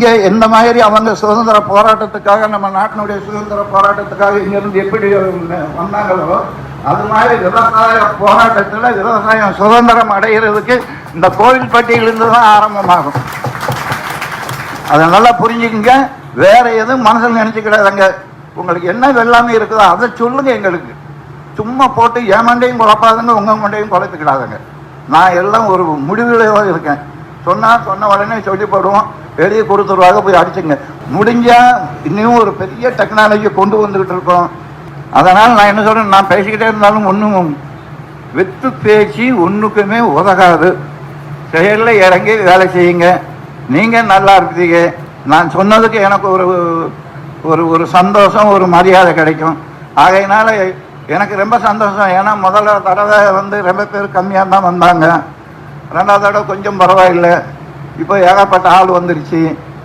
இங்கே எந்த மாதிரி அவங்க சுதந்திர போராட்டத்துக்காக நம்ம நாட்டினுடைய சுதந்திர போராட்டத்துக்காக இங்கிருந்து எப்படி வந்தாங்களோ அது மாதிரி விவசாய போராட்டத்தில் விவசாயம் சுதந்திரம் அடைகிறதுக்கு இந்த கோவில்பட்டியிலிருந்து தான் ஆரம்பமாகும். அதை நல்லா புரிஞ்சுக்குங்க. வேற எதுவும் மனசில் நினைச்சுக்கிடாதங்க. உங்களுக்கு என்ன வெள்ளாமை இருக்குதோ அதை சொல்லுங்க எங்களுக்கு. சும்மா போட்டு என் மண்டையும் குழப்பாதுங்க உங்க மண்டையும் குழப்பிக்கிடாதுங்க. நான் எல்லாம் ஒரு முடிவில் இருக்கேன். சொன்னால் சொன்ன உடனே சொல்லி போடுவோம். வெளியே கொடுத்துருவாங்க போய் அடிச்சுங்க. முடிஞ்சால் இன்னும் ஒரு பெரிய டெக்னாலஜி கொண்டு வந்துக்கிட்டு இருக்கோம். அதனால் நான் என்ன சொல்கிறேன் நான் பேசிக்கிட்டே இருந்தாலும் ஒன்றும் வெத்து பேச்சு ஒன்றுக்குமே உதகாது. செயலில் இறங்கி வேலை செய்யுங்க. நீங்கள் நல்லா இருக்கீங்க நான் சொன்னதுக்கு எனக்கு ஒரு ஒரு ஒரு சந்தோஷம் ஒரு மரியாதை கிடைக்கும். ஆகையினால எனக்கு ரொம்ப சந்தோஷம். ஏன்னா முதல்ல தடவை வந்து ரொம்ப பேர் கம்மியாக தான் வந்தாங்க. ரெண்டாவது தடவை கொஞ்சம் பரவாயில்லை. இப்போ ஏகப்பட்ட ஆள் வந்துருச்சு.